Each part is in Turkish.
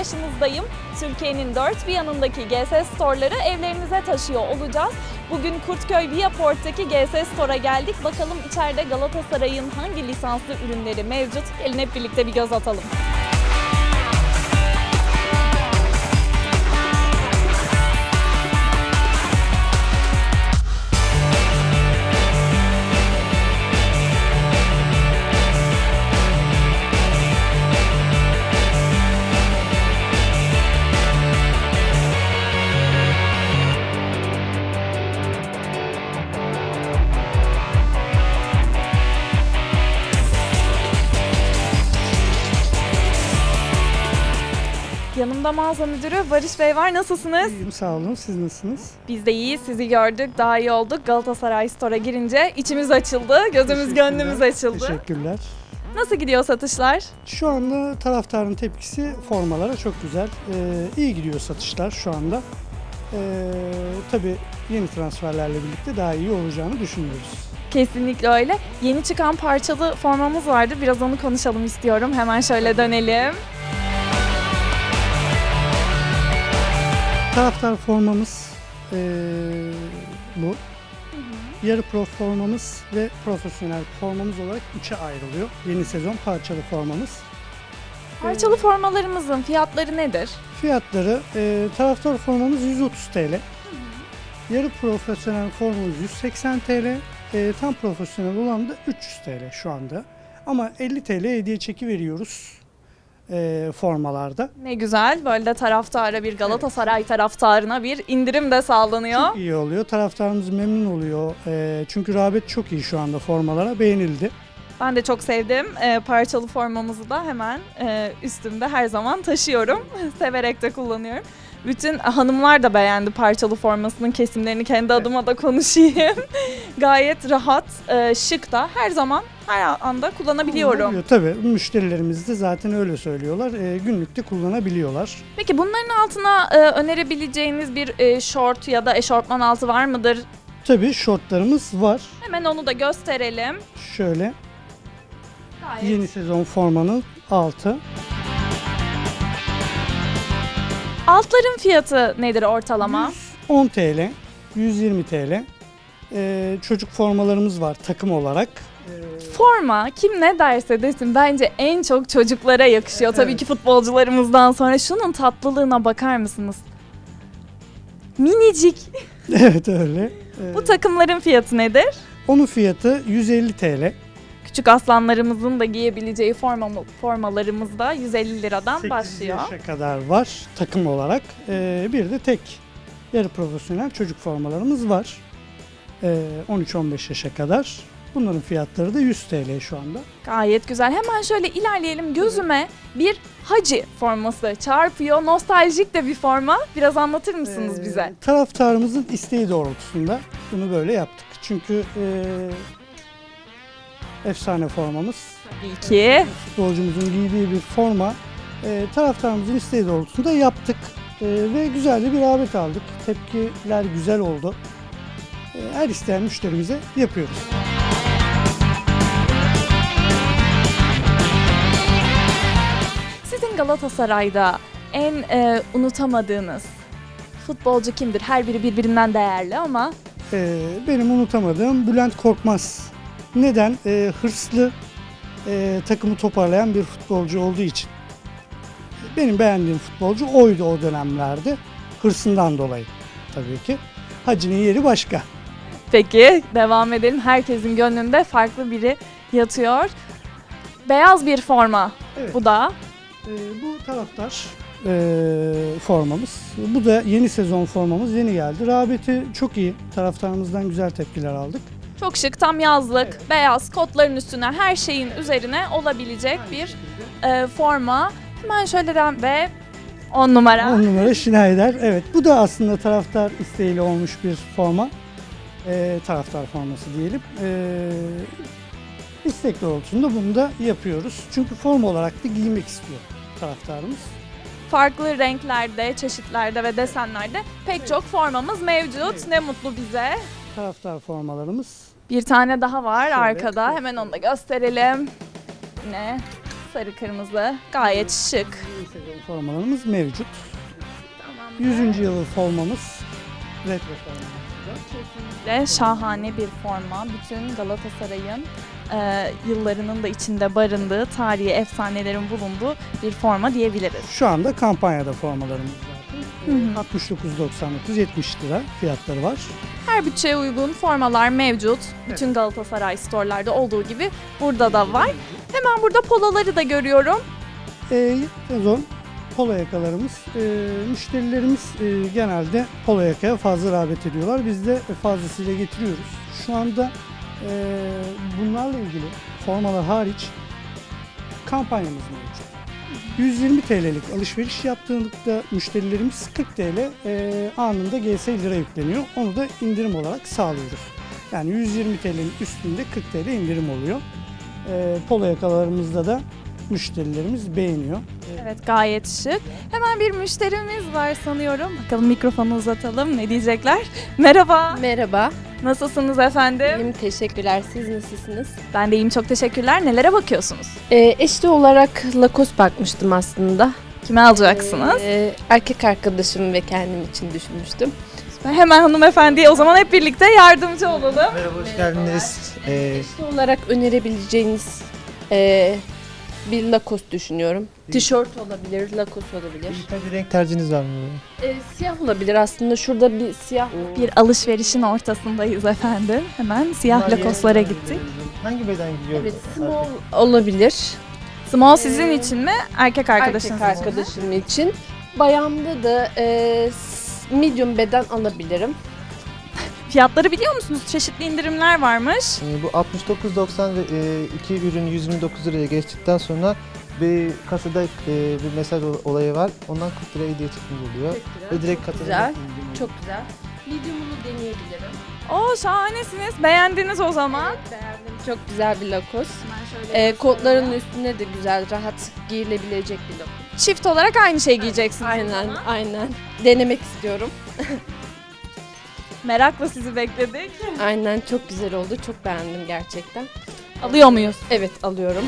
Karşınızdayım. Türkiye'nin dört bir yanındaki GS Store'ları evlerinize taşıyor olacağız. Bugün Kurtköy Viaport'taki GS Store'a geldik. Bakalım içeride Galatasaray'ın hangi lisanslı ürünleri mevcut? Gelin hep birlikte bir göz atalım. Yanımda mağaza müdürü Barış Bey var. Nasılsınız? İyiyim sağ olun. Siz nasılsınız? Biz de iyi. Sizi gördük. Daha iyi olduk. Galatasaray Store'a girince içimiz açıldı. Gözümüz gönlümüz açıldı. Teşekkürler. Nasıl gidiyor satışlar? Şu anda taraftarın tepkisi formalara çok güzel. Ee, iyi gidiyor satışlar şu anda. Ee, tabii yeni transferlerle birlikte daha iyi olacağını düşünüyoruz. Kesinlikle öyle. Yeni çıkan parçalı formamız vardı. Biraz onu konuşalım istiyorum. Hemen şöyle dönelim. Taraftar formamız ee, bu. Yarı pro formamız ve profesyonel formamız olarak üçe ayrılıyor. Yeni sezon parçalı formamız. Parçalı formalarımızın fiyatları nedir? Fiyatları e, taraftar formamız 130 TL. Yarı profesyonel formamız 180 TL. e, tam profesyonel olan da 300 TL şu anda. Ama 50 TL hediye çeki veriyoruz e, formalarda. Ne güzel. Böyle de taraftara bir Galatasaray taraftarına bir indirim de sağlanıyor. Çok iyi oluyor. Taraftarımız memnun oluyor. E, çünkü rağbet çok iyi şu anda formalara. Beğenildi. Ben de çok sevdim. Ee, parçalı formamızı da hemen e, üstümde her zaman taşıyorum. Severek de kullanıyorum. Bütün hanımlar da beğendi parçalı formasının kesimlerini kendi adıma da konuşayım. Gayet rahat, e, şık da her zaman her anda kullanabiliyorum. Kullanabiliyor. Tabii müşterilerimiz de zaten öyle söylüyorlar. E, günlükte kullanabiliyorlar. Peki bunların altına e, önerebileceğiniz bir e, şort ya da eşortman altı var mıdır? Tabii şortlarımız var. Hemen onu da gösterelim. Şöyle Gayet yeni sezon formanın altı. Altların fiyatı nedir ortalama? 10 TL, 120 TL. Ee, çocuk formalarımız var takım olarak. Ee, Forma kim ne derse desin bence en çok çocuklara yakışıyor. Tabii ki futbolcularımızdan sonra şunun tatlılığına bakar mısınız? Minicik. evet öyle. Ee, Bu takımların fiyatı nedir? onun fiyatı 150 TL. Küçük aslanlarımızın da giyebileceği forma, formalarımız da 150 liradan 8 başlıyor. yaşa kadar var takım olarak. Ee, bir de tek yarı profesyonel çocuk formalarımız var. Ee, 13-15 yaşa kadar. Bunların fiyatları da 100 TL şu anda. Gayet güzel. Hemen şöyle ilerleyelim. Gözüme bir hacı forması çarpıyor. Nostaljik de bir forma. Biraz anlatır mısınız Ee, bize? Taraftarımızın isteği doğrultusunda bunu böyle yaptık. Çünkü ee, efsane formamız. Tabii ki. futbolcumuzun giydiği bir forma e, taraftarımızın isteği doğrultusunda yaptık E, ve güzel de bir rağbet aldık. Tepkiler güzel oldu. E, her isteyen müşterimize yapıyoruz. Sizin Galatasaray'da en e, unutamadığınız futbolcu kimdir? Her biri birbirinden değerli ama E, benim unutamadığım Bülent Korkmaz. Neden? E, hırslı e, takımı toparlayan bir futbolcu olduğu için. Benim beğendiğim futbolcu oydu o dönemlerde. Hırsından dolayı tabii ki. Hacı'nın yeri başka. peki devam edelim. Herkesin gönlünde farklı biri yatıyor. Beyaz bir forma Evet. bu da. Ee, bu taraftar ee, formamız. Bu da yeni sezon formamız yeni geldi. Rağbeti çok iyi. Taraftarımızdan güzel tepkiler aldık. Çok şık, tam yazlık, beyaz kotların üstüne her şeyin üzerine olabilecek bir e, forma. Hemen şöyle ve 10 numara. 10 numara Schneider. Evet bu da aslında taraftar isteğiyle olmuş bir forma. Ee, taraftar forması diyelim. Ee, istek doğrultusunda bunu da yapıyoruz. Çünkü forma olarak da giymek istiyor taraftarımız. Farklı renklerde, çeşitlerde ve desenlerde pek çok formamız mevcut. Ne mutlu bize. Taraftar formalarımız. Bir tane daha var Şöyle, arkada. Hemen onu da gösterelim. Ne? Sarı kırmızı. Gayet şık. Yeni sezon formalarımız mevcut. Tamam. 100. yılı formamız. Retro formamız. Ve şahane bir forma. Bütün Galatasaray'ın e, yıllarının da içinde barındığı, tarihi efsanelerin bulunduğu bir forma diyebiliriz. Şu anda kampanyada formalarımız zaten. Hı hı. 69.99 70 lira fiyatları var. Her bütçeye uygun formalar mevcut. Bütün Galatasaray store'larda olduğu gibi burada da var. Hemen burada poloları da görüyorum. Ee, sezon polo yakalarımız. Ee, müşterilerimiz e, genelde polo yakaya fazla rağbet ediyorlar. Biz de fazlasıyla getiriyoruz. Şu anda e, bunlarla ilgili formalar hariç kampanyamız mevcut. 120 TL'lik alışveriş yaptığında müşterilerimiz 40 TL e, anında GS lira yükleniyor. Onu da indirim olarak sağlıyoruz. Yani 120 TL'nin üstünde 40 TL indirim oluyor. E, polo yakalarımızda da müşterilerimiz beğeniyor. Evet gayet şık. Hemen bir müşterimiz var sanıyorum. Bakalım mikrofonu uzatalım. Ne diyecekler? Merhaba. Merhaba, Nasılsınız efendim? iyiyim teşekkürler. Siz nasılsınız? Ben de iyiyim çok teşekkürler. Nelere bakıyorsunuz? Ee, eşli olarak Lacoste bakmıştım aslında. Kime alacaksınız? Ee, erkek arkadaşım ve kendim için düşünmüştüm. Ben hemen hanımefendiye o zaman hep birlikte yardımcı olalım. Merhaba, hoş geldiniz. Ee, Eşli olarak önerebileceğiniz e, bir Lacoste düşünüyorum. Tişört olabilir, Lacoste olabilir. bir renk tercihiniz var mı? Ee, siyah olabilir aslında. Şurada bir siyah Bir alışverişin ortasındayız efendim. Hemen siyah Bunlar lakoslara gittik. Hangi beden giyiyor? Evet, small erkek? olabilir. Small sizin Ee, için mi? Erkek arkadaşınız Erkek için mi? arkadaşım için. Bayanda da e, medium beden alabilirim. Fiyatları biliyor musunuz? Çeşitli indirimler varmış. Ee, bu 69.90 ve e, iki ürün 129 liraya geçtikten sonra bir kasada e, bir mesaj ol- olayı var. Ondan 40 lira hediye çıkmış oluyor. Ve direkt kasada güzel. Çok güzel. Medium'unu deneyebilirim. Oo şahanesiniz. Beğendiniz o zaman. Evet, beğendim. Çok güzel bir şöyle Ee, kotların üstüne de güzel, rahat giyilebilecek bir Lacoste. Çift olarak aynı şey giyeceksiniz. Aynen, aynen. Denemek istiyorum. Merakla sizi bekledik. Aynen, çok güzel oldu. Çok beğendim gerçekten. Alıyor muyuz? Evet, alıyorum.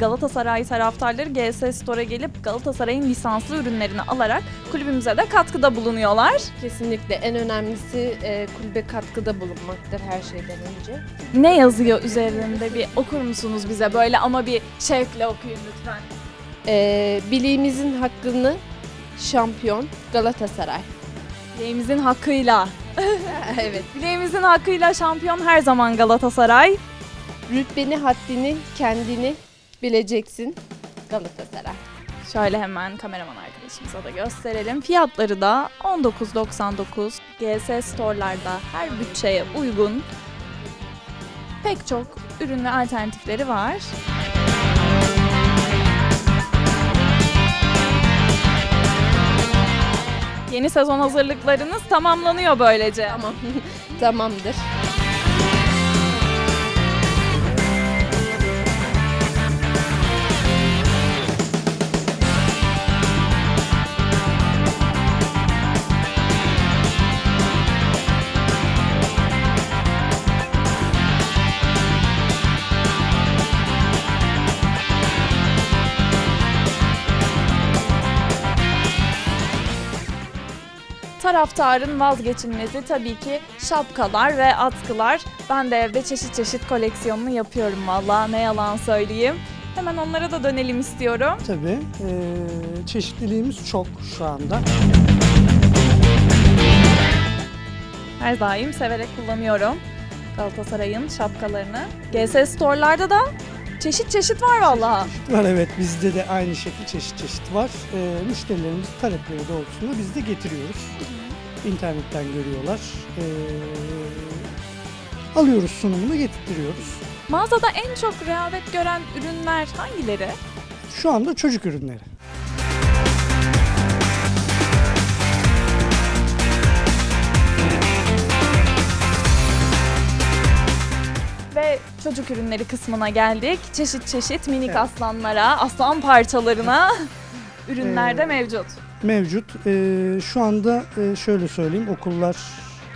Galatasaray taraftarları GS Store'a gelip Galatasaray'ın lisanslı ürünlerini alarak kulübümüze de katkıda bulunuyorlar. Kesinlikle en önemlisi e, kulübe katkıda bulunmaktır her şeyden önce. Ne yazıyor üzerinde bir okur musunuz bize böyle ama bir şevkle okuyun lütfen. Ee, bileğimizin hakkını şampiyon Galatasaray. Bileğimizin hakkıyla. evet. Bileğimizin hakkıyla şampiyon her zaman Galatasaray. Rütbeni, haddini, kendini bileceksin Galatasaray. Şöyle hemen kameraman arkadaşımıza da gösterelim. Fiyatları da 19.99 GS Store'larda her bütçeye uygun pek çok ürün ve alternatifleri var. Yeni sezon hazırlıklarınız tamamlanıyor böylece. Tamam. Tamamdır. Taraftarın vazgeçilmezi tabii ki şapkalar ve atkılar. Ben de evde çeşit çeşit koleksiyonunu yapıyorum valla ne yalan söyleyeyim. Hemen onlara da dönelim istiyorum. Tabii e, çeşitliliğimiz çok şu anda. Her daim severek kullanıyorum Galatasaray'ın şapkalarını. GS Store'larda da Çeşit çeşit var vallahi. Var evet bizde de aynı şekilde çeşit çeşit var. Ee, müşterilerimiz talepleri doğrultusunda biz de getiriyoruz. İnternetten görüyorlar. Ee, alıyoruz sunumunu getirtiyoruz. Mağazada en çok rağbet gören ürünler hangileri? Şu anda çocuk ürünleri. Ve çocuk ürünleri kısmına geldik. Çeşit çeşit minik Evet. aslanlara, aslan parçalarına ürünler de Ee, mevcut. Mevcut. Ee, şu anda e, şöyle söyleyeyim okullar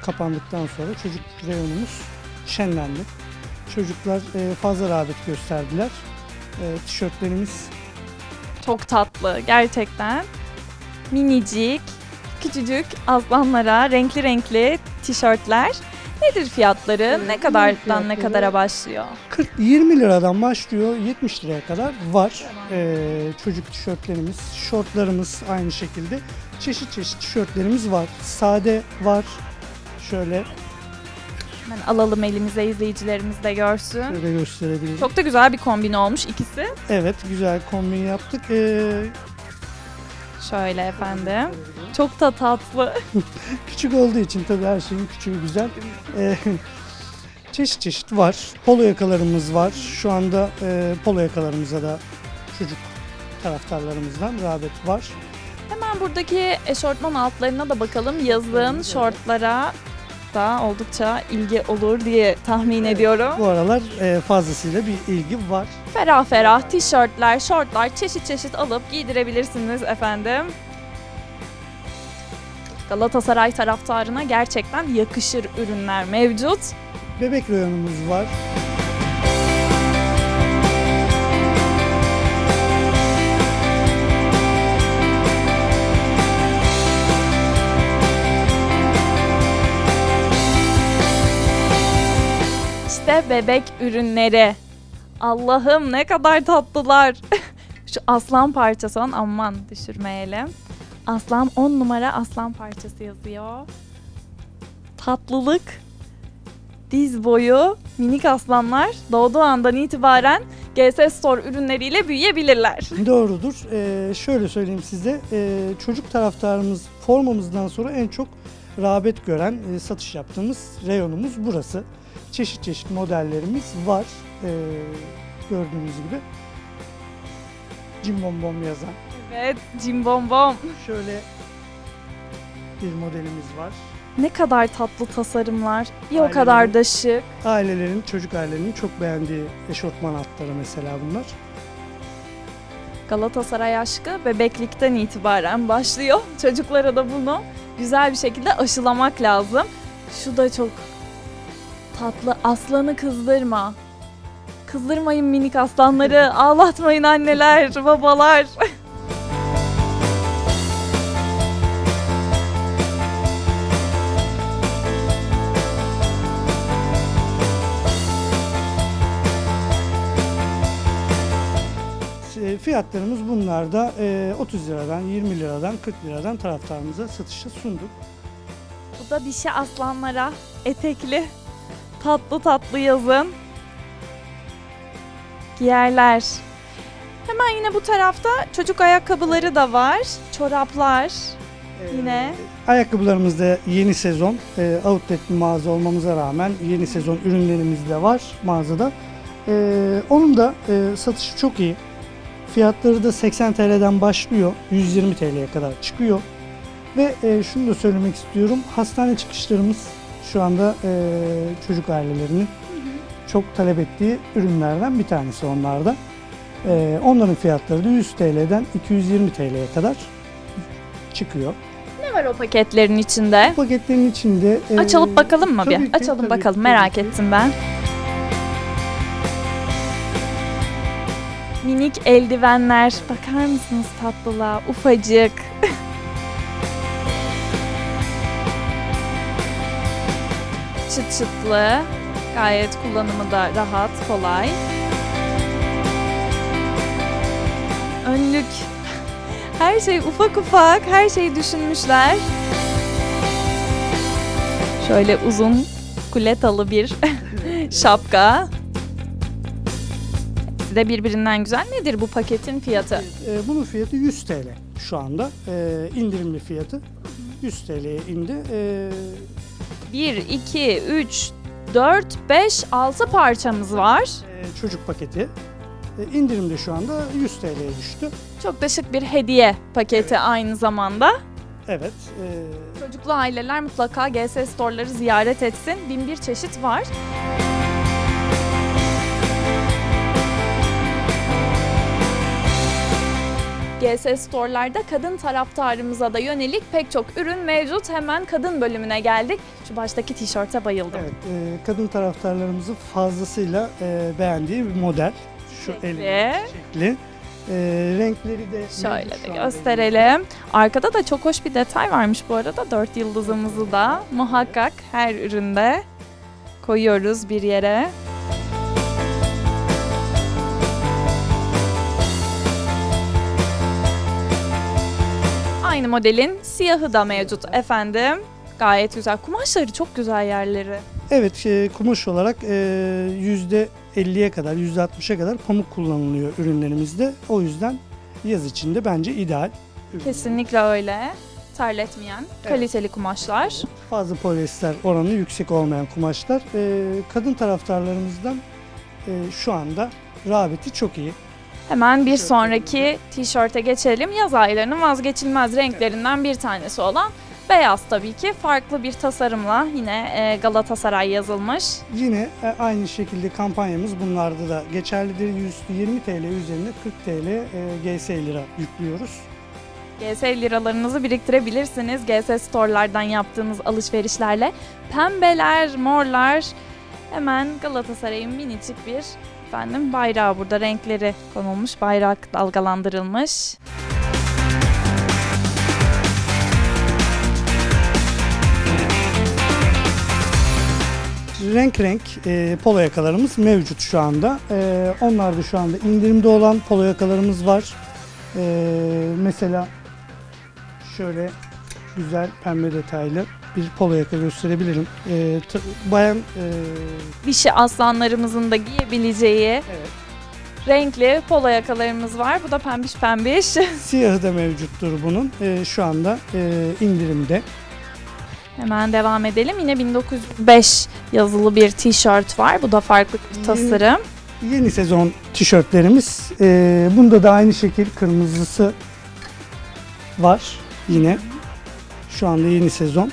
kapandıktan sonra çocuk reyonumuz şenlendi. Çocuklar e, fazla rağbet gösterdiler. E, tişörtlerimiz Çok tatlı gerçekten. Minicik, küçücük aslanlara renkli renkli tişörtler. Nedir fiyatları? Ne kadardan fiyatları- ne kadara başlıyor? 40 20 liradan başlıyor 70 liraya kadar var. Ee, çocuk tişörtlerimiz, şortlarımız aynı şekilde. Çeşit çeşit tişörtlerimiz var. Sade var. Şöyle Hemen alalım elimize izleyicilerimiz de görsün. şöyle gösterebilirim. Çok da güzel bir kombin olmuş ikisi. Evet güzel kombin yaptık. Ee, Şöyle efendim. Çok da tatlı. küçük olduğu için tabii her şeyin küçüğü güzel. Ee, çeşit çeşit var. Polo yakalarımız var. Şu anda e, polo yakalarımıza da çocuk taraftarlarımızdan rağbet var. Hemen buradaki eşortman altlarına da bakalım. Yazın şortlara da oldukça ilgi olur diye tahmin ediyorum. Bu aralar e, fazlasıyla bir ilgi var. Ferah ferah tişörtler, şortlar çeşit çeşit alıp giydirebilirsiniz efendim. Galatasaray taraftarına gerçekten yakışır ürünler mevcut. Bebek reyonumuz var. İşte bebek ürünleri. Allah'ım ne kadar tatlılar. Şu aslan parçası on aman düşürmeyelim. Aslan 10 numara aslan parçası yazıyor. Tatlılık. Diz boyu minik aslanlar doğduğu andan itibaren GS Store ürünleriyle büyüyebilirler. Doğrudur. Ee, şöyle söyleyeyim size. Ee, çocuk taraftarımız formamızdan sonra en çok rağbet gören e, satış yaptığımız reyonumuz burası. Çeşit çeşit modellerimiz var. Ee, gördüğünüz gibi. Cimbom bom yazan. Evet, cimbom bom. Şöyle bir modelimiz var. Ne kadar tatlı tasarımlar. Bir o kadar da şık. Ailelerin, çocuk ailelerinin çok beğendiği eşortman altları mesela bunlar. Galatasaray aşkı bebeklikten itibaren başlıyor. Çocuklara da bunu güzel bir şekilde aşılamak lazım. Şu da çok tatlı. Aslanı kızdırma. Kızdırmayın minik aslanları. Ağlatmayın anneler, babalar. E, Fiyatlarımız bunlar da e, 30 liradan, 20 liradan, 40 liradan taraftarımıza satışa sunduk. Bu da dişi aslanlara etekli. Tatlı tatlı yazın. Giyerler. Hemen yine bu tarafta çocuk ayakkabıları da var. Çoraplar. Yine. E, Ayakkabılarımızda yeni sezon, e, outlet bir mağaza olmamıza rağmen yeni sezon ürünlerimiz de var mağazada. E, onun da e, satışı çok iyi. Fiyatları da 80 TL'den başlıyor, 120 TL'ye kadar çıkıyor. Ve e, şunu da söylemek istiyorum, hastane çıkışlarımız şu anda e, çocuk ailelerinin çok talep ettiği ürünlerden bir tanesi onlarda. E, onların fiyatları da 100 TL'den 220 TL'ye kadar çıkıyor. Ne var o paketlerin içinde? Paketlerin içinde... e, bakalım mı tabii bir? ki, Açalım tabii bakalım ki, merak tabii ki. ettim ben. Minik eldivenler. Bakar mısınız tatlılığa? Ufacık. Çıt çıtlı. Gayet kullanımı da rahat, kolay. Önlük. Her şey ufak ufak, her şeyi düşünmüşler. Şöyle uzun kuletalı bir şapka. De birbirinden güzel. Nedir bu paketin fiyatı? E, bunun fiyatı 100 TL şu anda. E, indirimli fiyatı 100 TL'ye indi. E, 1, 2, 3, 4, 5, 6 parçamız var. e, çocuk paketi. E, indirimde şu anda 100 TL'ye düştü. Çok da şık bir hediye paketi aynı zamanda. Evet. e, Çocuklu aileler mutlaka GS Store'ları ziyaret etsin. Bin bir çeşit var. GS Store'larda kadın taraftarımıza da yönelik pek çok ürün mevcut. Hemen kadın bölümüne geldik. Şu baştaki tişörte bayıldım. evet. e, kadın taraftarlarımızın fazlasıyla e, beğendiği bir model. Şu elindeki şekli. E, renkleri de Şöyle de gösterelim. Arkada da çok hoş bir detay varmış bu arada. Dört yıldızımızı da muhakkak her üründe koyuyoruz bir yere. Aynı modelin siyahı da mevcut efendim. Gayet güzel. Kumaşları çok güzel yerleri. Evet, e, kumaş olarak e, yüzde 50'ye kadar, yüzde 60'a kadar pamuk kullanılıyor ürünlerimizde. O yüzden yaz içinde bence ideal. ürün. Kesinlikle öyle. Terletmeyen, kaliteli kumaşlar. Fazla polyester oranı yüksek olmayan kumaşlar. E, kadın taraftarlarımızdan e, şu anda rağbeti çok iyi. Hemen bir sonraki tişörte geçelim. Yaz aylarının vazgeçilmez renklerinden bir tanesi olan beyaz tabii ki. Farklı bir tasarımla yine e, Galatasaray yazılmış. Yine e, aynı şekilde kampanyamız bunlarda da geçerlidir. 120 TL üzerine 40 TL e, GS lira yüklüyoruz. GS liralarınızı biriktirebilirsiniz. GS Store'lardan yaptığınız alışverişlerle. Pembeler, morlar. Hemen Galatasaray'ın minicik bir efendim bayrağı burada renkleri konulmuş. Bayrak dalgalandırılmış. renk renk e, polo yakalarımız mevcut şu anda. E, onlar da şu anda indirimde olan polo yakalarımız var. E, mesela şöyle güzel pembe detaylı bir polo yaka gösterebilirim. E, bayan e, Dişi aslanlarımızın da giyebileceği evet, renkli polo yakalarımız var. Bu da pembiş pembiş. siyahı da mevcuttur bunun. E, şu anda e, indirimde. Hemen devam edelim. Yine 1905 yazılı bir tişört var. Bu da farklı bir tasarım. Yeni sezon tişörtlerimiz. E, bunda da aynı şekil kırmızısı var yine. Şu anda yeni sezon.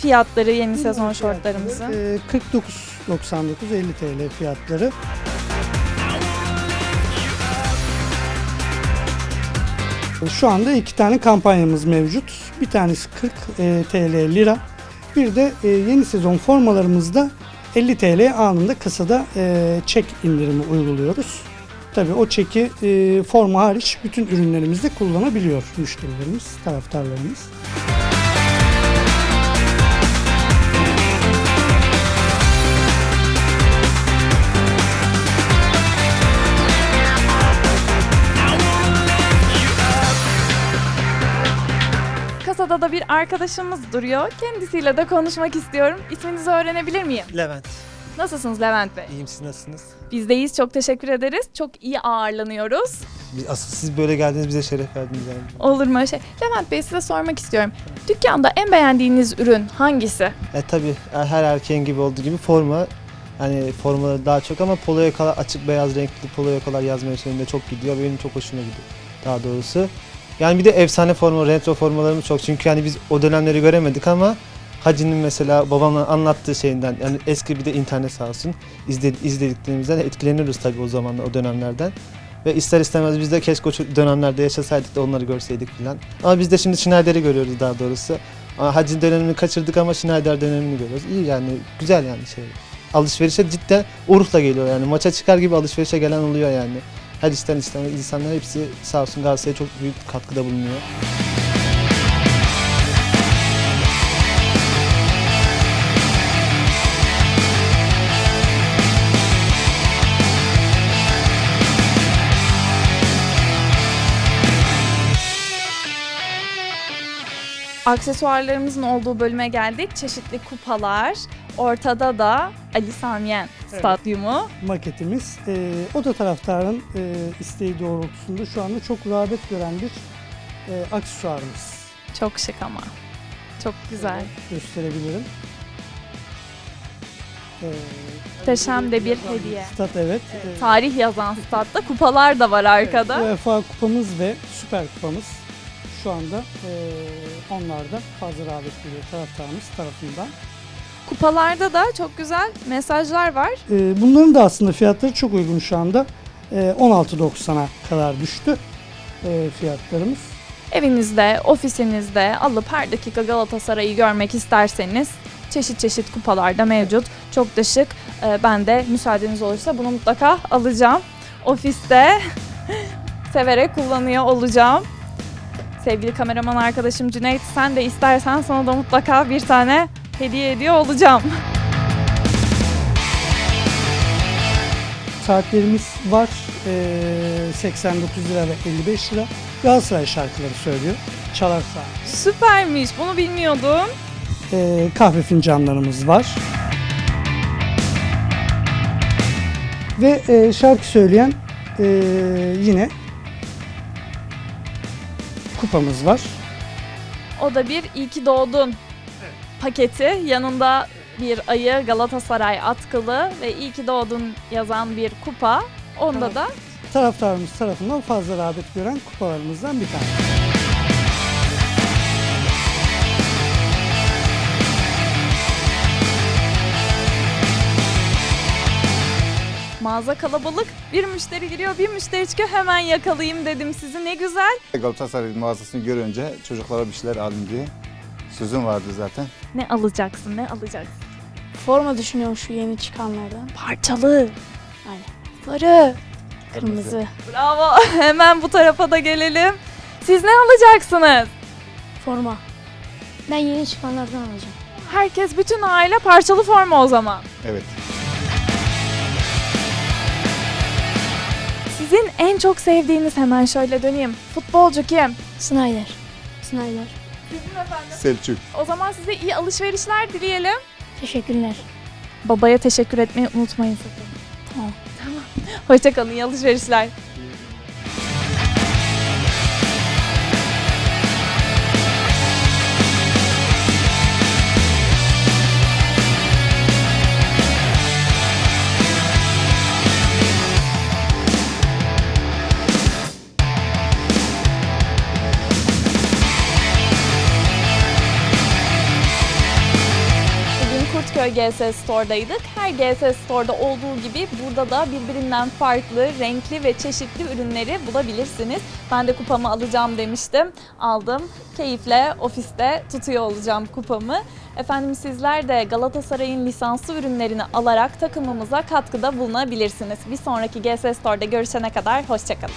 Fiyatları yeni sezon şortlarımızın? e, 49.99 50 TL fiyatları. Şu anda iki tane kampanyamız mevcut. Bir tanesi 40 e, TL lira. Bir de e, yeni sezon formalarımızda 50 TL anında kasada e, çek indirimi uyguluyoruz. Tabii o çeki e, forma hariç bütün ürünlerimizde kullanabiliyor müşterilerimiz, taraftarlarımız. Kasada da bir arkadaşımız duruyor. Kendisiyle de konuşmak istiyorum. İsminizi öğrenebilir miyim? Levent. Nasılsınız Levent Bey? İyiyim siz nasılsınız? Bizdeyiz. Çok teşekkür ederiz. Çok iyi ağırlanıyoruz. Biz- Asıl siz böyle geldiniz bize şeref verdiniz yani. Olur mu öyle şey? Levent Bey size sormak istiyorum. Dükkanda en beğendiğiniz ürün hangisi? E tabi her erkeğin gibi olduğu gibi forma hani formaları daha çok ama polo yakalar açık beyaz renkli polo yakalar yazma işlerinde çok gidiyor. Benim çok hoşuma gidiyor daha doğrusu. Yani bir de efsane forma, retro formalarımız çok. Çünkü hani biz o dönemleri göremedik ama Hacı'nın mesela babamla anlattığı şeyinden yani eski bir de internet sağ olsun izle, izlediklerimizden etkileniyoruz tabii o zamanlar o dönemlerden. Ve ister istemez biz de keşke o dönemlerde yaşasaydık da onları görseydik falan. Ama biz de şimdi Schneider'i görüyoruz daha doğrusu. Hacı dönemini kaçırdık ama Schneider dönemini görüyoruz. İyi yani güzel yani şey. Alışverişe cidden urukla geliyor yani. Maça çıkar gibi alışverişe gelen oluyor yani. Her işten istemez insanlar hepsi sağ olsun Galatasaray'a çok büyük katkıda bulunuyor. Aksesuarlarımızın olduğu bölüme geldik. Çeşitli kupalar. Ortada da Ali Samiyen Evet. Stadyumu. Maketimiz. E, o da taraftarın e, isteği doğrultusunda şu anda çok rağbet gören bir e, aksesuarımız. Çok şık ama. Çok güzel. Gösterebilirim. E, Muhteşem de bir hediye. Stat evet. E, Tarih yazan statta kupalar da var arkada. UEFA kupamız ve Süper kupamız şu anda e, onlarda fazla rağbet görüyor taraftarımız tarafından. Kupalarda da çok güzel mesajlar var. E, bunların da aslında fiyatları çok uygun şu anda. E, 16.90'a kadar düştü e, fiyatlarımız. Evinizde, ofisinizde alıp her dakika Galatasaray'ı görmek isterseniz çeşit çeşit kupalarda mevcut. Çok da şık. Ee, Ben de müsaadeniz olursa bunu mutlaka alacağım. Ofiste severek kullanıyor olacağım. Sevgili kameraman arkadaşım Cüneyt sen de istersen sana da mutlaka bir tane hediye ediyor olacağım. Saatlerimiz var. E, 89 lira ve 55 lira. Galatasaray şarkıları söylüyor. Çalar saat. Süpermiş bunu bilmiyordum. E, kahve fincanlarımız var. Ve e, şarkı söyleyen e, yine kupamız var. O da bir iyi ki doğdun paketi. Yanında bir ayı Galatasaray atkılı ve iyi ki doğdun yazan bir kupa. Onda Tamam. da Taraftarımız tarafından fazla rağbet gören kupalarımızdan bir tanesi. mağaza kalabalık. Bir müşteri giriyor, bir müşteri çıkıyor. Hemen yakalayayım dedim sizi. Ne güzel. Galatasaray mağazasını görünce çocuklara bir şeyler alayım diye sözüm vardı zaten. Ne alacaksın, ne alacaksın? Forma düşünüyorum şu yeni çıkanlardan. Parçalı. Sarı, kırmızı. Bravo. Hemen bu tarafa da gelelim. Siz ne alacaksınız? Forma. Ben yeni çıkanlardan alacağım. Herkes, bütün aile parçalı forma o zaman. Evet. Sizin en çok sevdiğiniz hemen şöyle döneyim. Futbolcu kim? Snyder. Snyder. Sizin efendim. Selçuk. O zaman size iyi alışverişler dileyelim. Teşekkürler. Babaya teşekkür etmeyi unutmayın sakın. Tamam. Tamam. Hoşçakalın, iyi alışverişler. GS Store'daydık. Her GS Store'da olduğu gibi burada da birbirinden farklı, renkli ve çeşitli ürünleri bulabilirsiniz. Ben de kupamı alacağım demiştim. Aldım. Keyifle ofiste tutuyor olacağım kupamı. Efendim sizler de Galatasaray'ın lisanslı ürünlerini alarak takımımıza katkıda bulunabilirsiniz. Bir sonraki GS Store'da görüşene kadar hoşçakalın.